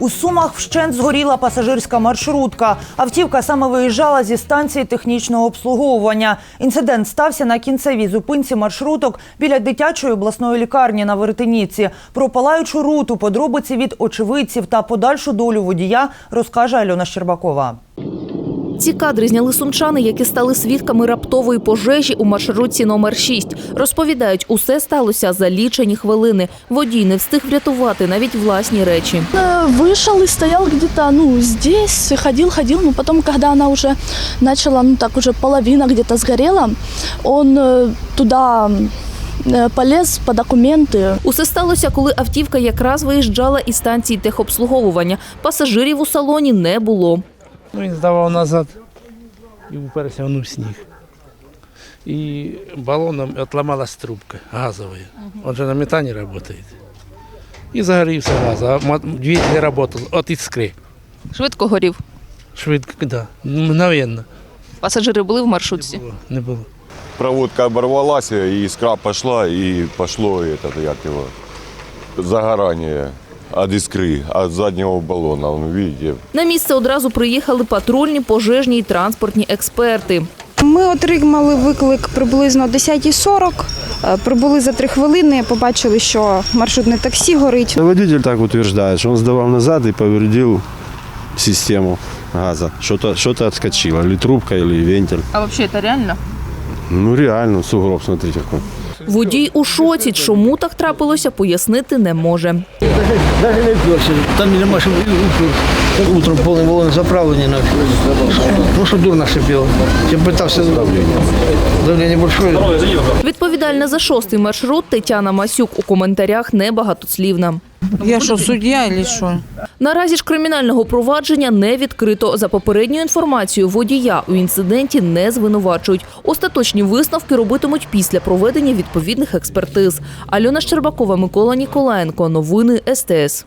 У Сумах вщент згоріла пасажирська маршрутка. Автівка саме виїжджала зі станції технічного обслуговування. Інцидент стався на кінцевій зупинці маршруток біля дитячої обласної лікарні на Веретеніці. Про палаючу руту, подробиці від очевидців та подальшу долю водія розкаже Альона Щербакова. Ці кадри зняли сумчани, які стали свідками раптової пожежі у маршрутці номер 6. Розповідають, усе сталося за лічені хвилини. Водій не встиг врятувати навіть власні речі. Э, Вышел и стоял где-то, ну, здесь, ходил, ходил, но потом, когда она уже начала, ну, так уже половина где-то сгорела, он э, туда э, полез по документы. Усе сталося, коли автівка якраз виїжджала із станції техобслуговування. Пасажирів у салоні не було. Ну, він здавав назад і уперся воно в сніг. І балоном отламалась трубка газовая. Он же на метане работает. І загорівся газ, а двигатель не работал от іскри. Швидко горів. Швидко, да, мгновенно. Пасажири були в маршрутці. Було, не було. Проводка оборвалась, и искра пошла, и пошло это, як его, загорание от искры, от заднего баллона. Вон, видите, На місце одразу приїхали патрульні, пожежні і транспортні експерти. Ми отримали виклик приблизно о 10.40. Е, Прибули за три хвилини, побачили, що маршрутне таксі горить. Водитель так утверждает, что он сдавал назад и повредил систему газа. Что-то что отскочило, трубка, или вентиль. А взагалі це реально? Ну реально, сугроб, смотрите какой. Водій у шоці, чому так трапилося, пояснити не може. Даже не вперся. Там нема що. Утром повний балон заправлені на Ну що дурно шипіло. Я питався давлення большое. Відповідальна за шостий маршрут Тетяна Масюк у коментарях небагатослівна. Я що, суддя чи що? Наразі ж кримінального провадження не відкрито. За попередньою інформацією, водія у інциденті не звинувачують. Остаточні висновки робитимуть після проведення відповідних експертиз. Альона Щербакова, Микола Ніколаєнко. Новини СТС.